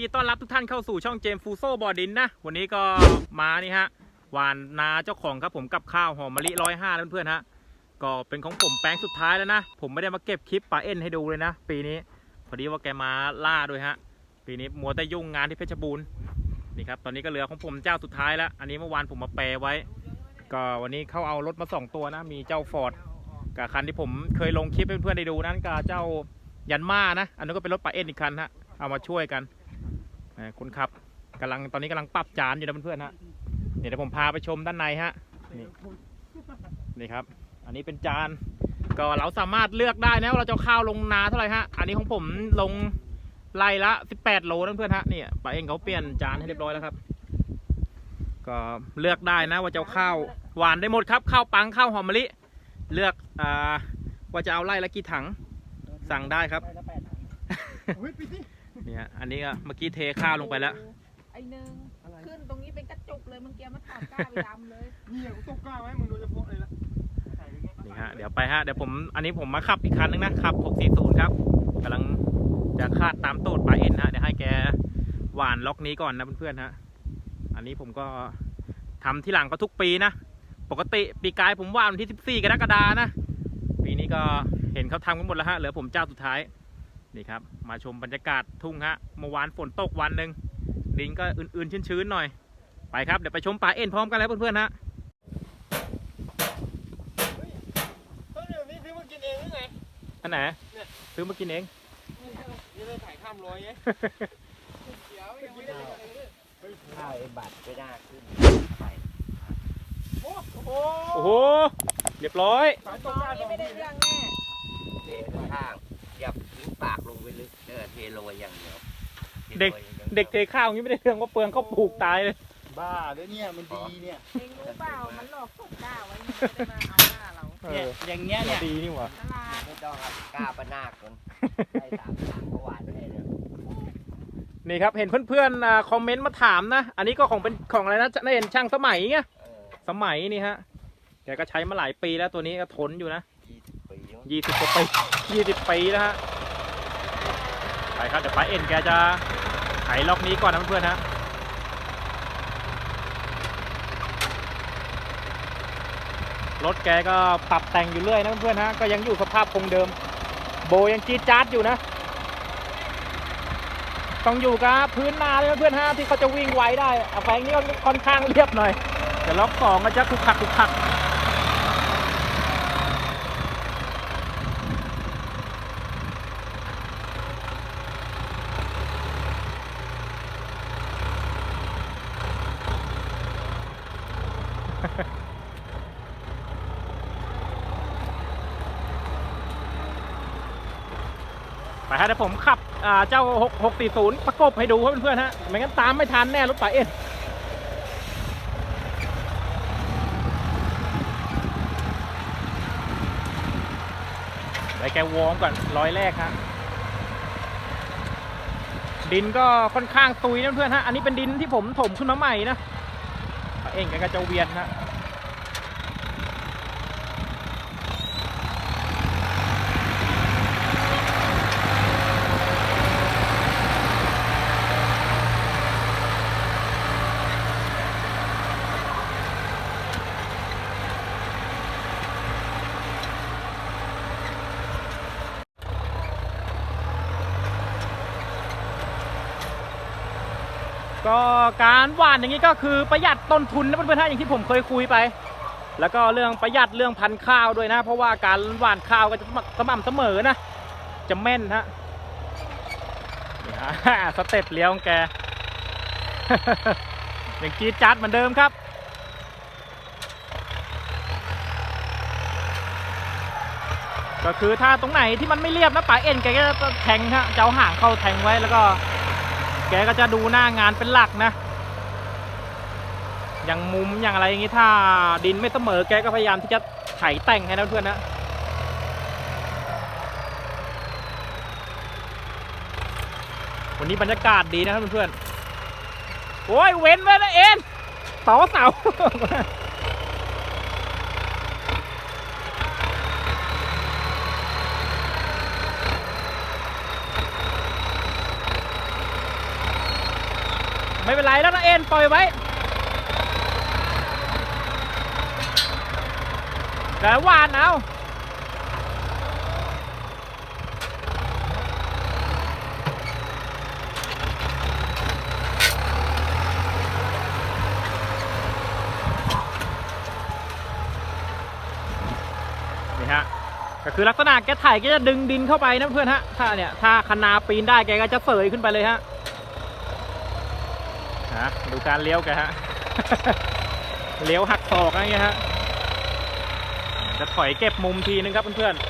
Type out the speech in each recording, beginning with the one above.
ดีครับยินดีต้อนรับทุกท่านเข้าสู่ช่องเจมฟูโซบอดินนะ วันนี้ก็มานี่ฮะหวานนาเจ้าของครับผมกับข้าวหอมมะลิร้อยห้าเพื่อนๆฮะก็เป็นของผมแปลงสุดท้ายแล้วนะ ผมไม่ได้มาเก็บคลิปปลาเอ็นให้ดูเลยนะ ปีนี้ พอดีว่าแกมาล่าด้วยฮะ ปีนี้มัวแต่ยุ่งงานที่เพชรบูรณ์นี่ครับตอนนี้ก็เหลือของผมเจ้าสุดท้ายแล้ว อันนี้เมื่อวานผมมาแปรไว้ ก็วันนี้เขาเอารถมาสองตัวนะ มีเจ้าฟอร์ดกับคันที่ผมเคยลงคลิปเพื่อนๆได้ดูนั้นกับเจ้ายันมานะ อันนั้นก็เป็นรถปลาเอ็นอีกคันฮะเอามาช่วยกัน คุณขับกำลังตอนนี้กำลังปรับจานอยู่นะเพื่อนๆฮะเดี๋ยวผมพาไปชมด้านในฮะนี่นี่ครับ อันนี้เป็นจานก็เราสามารถเลือกได้นะว่าเราจะเอาข้าวลงนาเท่าไหร่ฮะอันนี้ของผมลงไล่ละ 18 โลนะเพื่อนๆฮะเนี่ยป้าเองเขาเปลี่ยนจานให้เรียบร้อยแล้วครับ ก็เลือกได้นะว่าจะเอาข้าวหวานได้หมดครับข้าวปังข้าวหอมมะลิเลือกอ่าว่าจะเอาไล่ละกี่ถังสั่งได้ครับ เฮ้ยปิดดิเนี่ยอันนี้ก็เมื่อกี้เทข้าวลงไปแล้ว ไอ้หนึ่งอะไรขึ้นตรงนี้เป็นกระจุกเลยเมื่อกี้มันถอดก้าไปดำเลยเนี่ยกูตกกล้าไว้มึงโดยเฉพาะเลยละนี่ฮะเดี๋ยวไปฮะเดี๋ยวผมอันนี้ผมมาขับอีกคันนึงนะขับ 640 ครับกำลังจะคาดตามตูดปลาเอ็นฮะเดี๋ยวให้แกหวานล็อกนี้ก่อนนะเพื่อนๆฮะอันนี้ผมก็ทำที่หลังก็ทุกปีนะปกติปีกายผมหว่านวันที่ 14 กรกฎานะ ปีนี้ก็เห็นเขาทำกันหมดแล้วฮะเหลือผมเจ้าสุดท้าย นี่ครับ มาชมบรรยากาศทุ่งฮะเมื่อวานฝนตกวันหนึ่งดินก็อื่นๆชื้นๆหน่อย ไปครับ เดี๋ยวไปชมปลาเอ็นพร้อมกันแล้วเพื่อนๆฮะเฮ้ยเดี๋ยวนี้ซื้อมากินเองหรือไง อันไหนซื้อมากินเองนี่เลยถ่ายข้ามร้อยไงเดี๋ยวยังไม่ได้เลยข้าวไอ้บัตรไม่น่าขึ้นไปโอ้โหโอ้โหเรียบร้อยสายตตกอนกล้าสนี้องไม่ได้ทีเรื่องแน่เทข้างอย่าทิ้ง ปากลงไปลึกเออเทโรยอย่างเดียวทเด็กโรยอย่างเด็กเทข้าวอย่างนี้ไม่ได้เรื่องว่าเปลืองเขาปลูกตายเลยบ้าเดี๋ยวเนี่ยมันดีเนี่ยเองรู้เปล่ามันหลอกตกก้าไว้มันไม่ได้มาเอาหน้าเราเอเนี่ยออย่างเงี้ยเนี่ยดีนี่หว่าตลาดไม่ต้องเอากล้าปะนาคคนให้สามสามก็หวานได้เลยนี่ครับเห็นเพื่อนๆอ่าคอมเมนต์มาถามนะ อันนี้ก็ของเป็นของอะไรนะน่าเห็นช่างสมัยไงเออสมัยนี่ฮะแกก็ใช้มาหลายปีแล้วตัวนี้ก็ทนอยู่นะ ยี่สิบปีมั้งยี่สิบกว่าปียี่สิบปีแล้วฮะ ไปครับเดี๋ยวป้าเอ็นแกจะไขล็อกนี้ก่อนนะเพื่อนๆฮะรถแกก็ปรับแต่งอยู่เรื่อยนะเพื่อนๆฮะก็ยังอยู่สภาพคงเดิม โบยังจี๊ดจ๊าดอยู่นะ ต้องอยู่กับพื้นนาเลยเพื่อนฮะที่เขาจะวิ่งไวได้เอาแปลงนี้ก็ค่อนข้างเรียบหน่อยแต่ล็อกสองก็จะคุกคักคุกคัก ไปฮะเดี๋ยวผมขับอ่าเจ้า 6 640 ประกบให้ดูครับเพื่อนๆฮะ ไม่งั้นตามไม่ทันแน่รถป่าเอ็นไปแกวอร์มก่อนร้อยแรกฮะดินก็ค่อนข้างตุยนะเพื่อนฮะ อันนี้เป็นดินที่ผมถมขึ้นมาใหม่นะ เองแกก็จะเวียนนะ ก็การหว่านอย่างนี้ก็คือประหยัดต้นทุนนะเพื่อนๆฮะอย่างที่ผมเคยคุยไป แล้วก็เรื่องประหยัดเรื่องพันธุ์ข้าวด้วยนะ เพราะว่าการหว่านข้าวก็จะสม่ำเสมอนะ จะแม่นฮะนี่ฮะสเต็ปเลี้ยวของแกอย่างจีดจัดเหมือนเดิมครับก็คือถ้าตรงไหนที่มันไม่เรียบนะป่าเอ็นแกก็จะแทงฮะเจะเอาหางเข้าแทงไว้แล้วก็ แกก็จะดูหน้างานเป็นหลักนะ อย่างมุมอย่างอะไรอย่างงี้ถ้าดินไม่เสมอแกก็พยายามที่จะไถแต่งให้นะเพื่อนนะวันนี้บรรยากาศดีนะครับเพื่อนๆโอ้ยเว้นไว้นะเอ็นต่อเสา ไม่เป็นไรแล้วนะเอ็นปล่อยไว้เดี๋ยวหวานเอาฮะก็คือลักษณะแกถ่ายแกจะดึงดินเข้าไปนะเพื่อนฮะ ถ้าเนี่ย ถ้าคนาปีนได้แกก็จะเสยขึ้นไปเลยฮะ ดูการเลี้ยวแกฮะ เลี้ยวหักศอกอะไรเงี้ยฮะ จะถอยเก็บมุมทีนึงครับเพื่อนๆ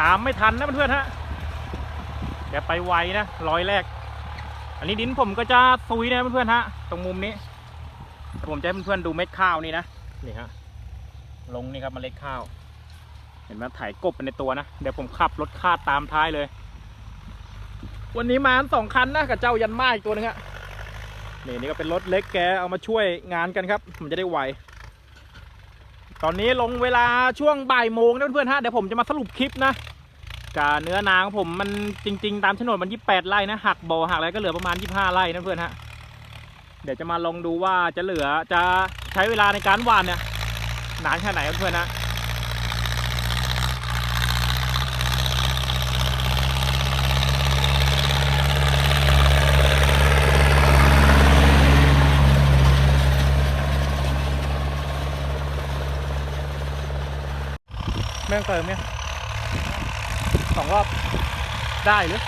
ตามไม่ทันนะเพื่อนๆฮะ แกไปไวนะร้อยแรก อันนี้ดินผมก็จะซุยนะเพื่อนๆฮะ ตรงมุมนี้ ผมจะให้เพื่อนๆดูเม็ดข้าวนี่นะนี่ฮะลงนี่ครับเมล็ดข้าว เห็นไหมถ่ายกบไปในตัวนะ เดี๋ยวผมขับรถคาดตามท้ายเลย วันนี้มาสองคันนะกับเจ้ายันมาอีกตัวหนึงอะนี่นี่ก็เป็นรถเล็กแกเอามาช่วยงานกันครับ ผมจะได้ไวตอนนี้ลงเวลาช่วงบ่ายโมงนะเพื่อนๆฮะเดี๋ยวผมจะมาสรุปคลิปนะ กับเนื้อนาของผมมันจริง ๆ ตามโฉนดมัน 28 ไร่นะหักบ่อหักอะไรก็เหลือประมาณ 25 ไร่นะเพื่อนฮะเดี๋ยวจะมาลองดูว่าจะเหลือจะใช้เวลาในการหว่านเนี่ยนานแค่ไหนเพื่อนนะแม่งเติมเนี่ย สองรอบได้หรือ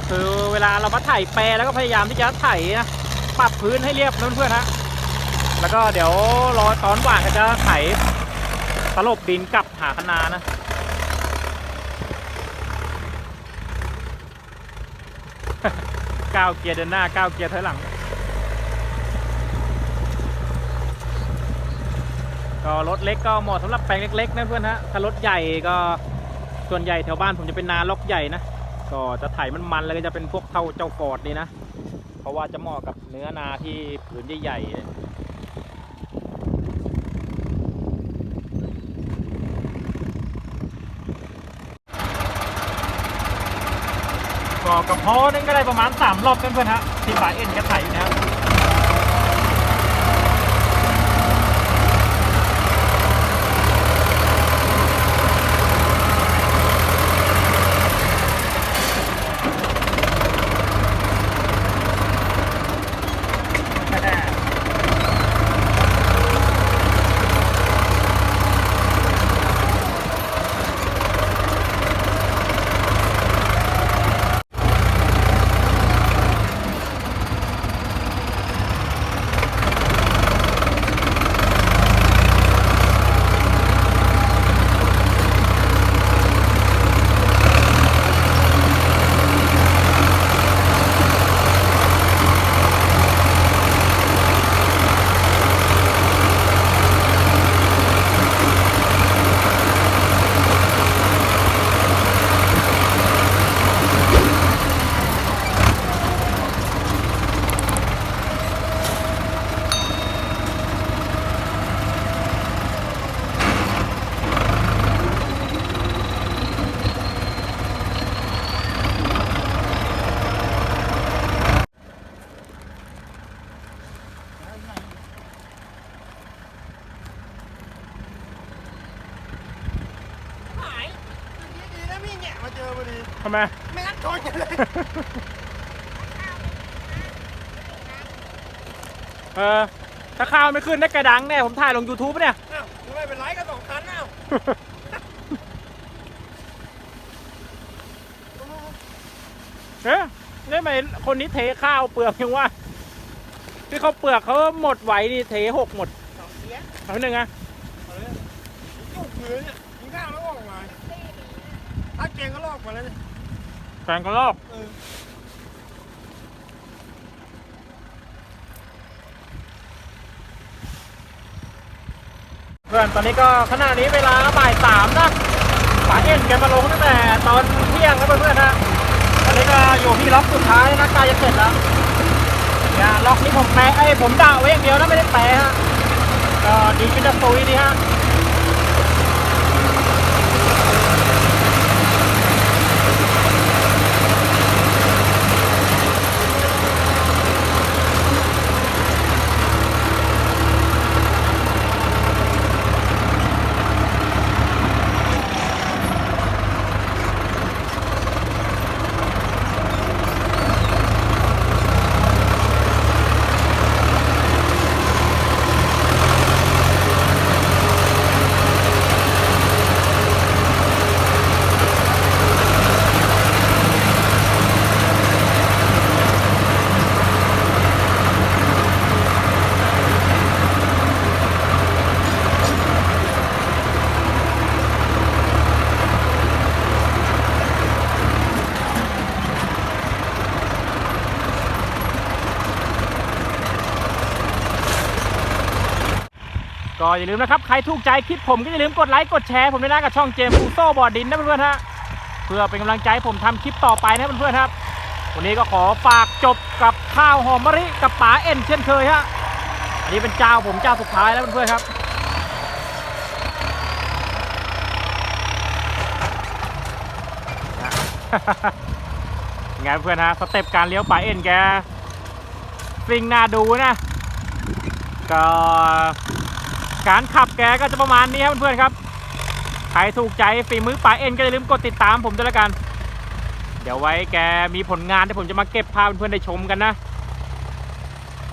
ก็คือเวลาเรามาไถแปรแล้วก็พยายามที่จะไถนะปรับพื้นให้เรียบนะเพื่อนๆฮะแล้วก็เดี๋ยวรอตอนหว่านก็จะไถตลบดินกลับหาคนานะก้าวเกียร์เดินหน้าก้าวเกียร์ถอยหลัง ก็รถเล็กก็เหมาะสำหรับแปลงเล็กๆนะเพื่อนฮะถ้ารถใหญ่ก็ส่วนใหญ่แถวบ้านผมจะเป็นนาล็อกใหญ่นะ ก็จะไถมันมันๆแล้วก็จะเป็นพวกเท่าเจ้ากอดนี่นะ เพราะว่าจะเหมาะกับเนื้อนาที่ผืนใหญ่ๆก็กระเพาะนั่นก็ได้ประมาณ3รอบเพื่อนๆฮะที่ฝาเอ็นก็ไถนะครับ หายดีนะพี่เนี่ยมาเจอพอดี ทำไม ไม่งั้นชนกันเลย เออ ถ้าข้าว ไม่ขึ้นได้กระดังแน่ผมถ่ายลง YouTube เนี่ย อ้าวไม่เป็นไรก็สองคันอ้าวเอ๊ะนี่ทำไมคนนี้เทข้าวเปลือกยังว่า ที่เขาเปลือกเขาหมดไหวนี่เทหกหมดสองเสียเอาหนึ่งอะเอาเลยจุกมือเนี่ยยิงข้าวแล้วออกมาตีนี้ถ้าเก่งก็ลอกมาแล้วเนี่ยแฟนกระลอกเออ เพื่อนตอนนี้ก็ขณะนี้เวลาบ่ายสามนะป๋าเอ็นแกมาลงตั้งแต่ตอนเที่ยงแล้วเพื่อนๆนะตอนนี้ก็อยู่ที่ล็อกสุดท้ายนะใกล้จะเสร็จแล้วอย่าล็อกนี้ผมแปะไอ้ผมด่าไว้อย่างเดียวนะไม่ได้แปะฮะก็ดีขึ้นจะปุยดีฮะ ก็อย่าลืมนะครับ ใครถูกใจคลิปผมก็อย่าลืมกดไลค์กดแชร์ผมด้วยนะกับช่องเจมส์ฟูโซบอร์ดินนะเพื่อนๆฮะเพื่อเป็นกำลังใจผมทำคลิปต่อไปนะเพื่อนๆครับ วันนี้ก็ขอฝากจบกับข้าวหอมมะลิกับป๋าเอ็นเช่นเคยฮะอันนี้เป็นเจ้าผมเจ้าสุดท้ายแล้วเพื่อนๆครับไงเพื่อนฮะสเต็ปการเลี้ยวป๋าเอ็นแกซิงน่าดูนะก็ การขับแกก็จะประมาณนี้ครับเพื่อนๆครับใครถูกใจฝีมือป๋าเอ็นก็อย่าลืมกดติดตามผมด้วยละกัน เดี๋ยวไว้แกมีผลงานที่ผมจะมาเก็บภาพเพื่อนๆได้ชมกันนะ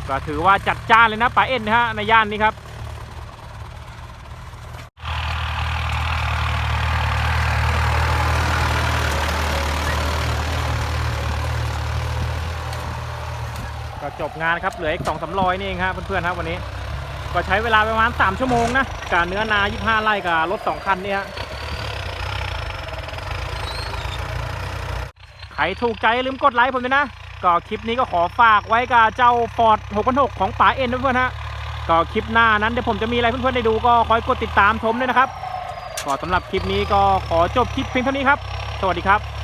ก็ถือว่าจัดจ้านเลยนะป๋าเอ็นนะฮะในย่านนี้ครับก็จบงานครับเหลืออีกสองสามร้อยนี่เองครับเพื่อนๆครับวันนี้ ก็ใช้เวลาประมาณ 3 ชั่วโมงนะกับเนื้อนา 25 ไร่กับรถ 2 คันเนี่ยใครถูกใจลืมกดไลค์ผมด้วยนะ ก็คลิปนี้ก็ขอฝากไว้กับเจ้าฟอร์ด6,6ของป๋าเอ็นเพื่อนๆฮะก็คลิปหน้านั้นเดี๋ยวผมจะมีอะไรเพื่อนๆได้ดูก็คอยกดติดตามชมด้วยนะครับ ก็สำหรับคลิปนี้ก็ขอจบคลิปเพียงเท่านี้ครับ สวัสดีครับ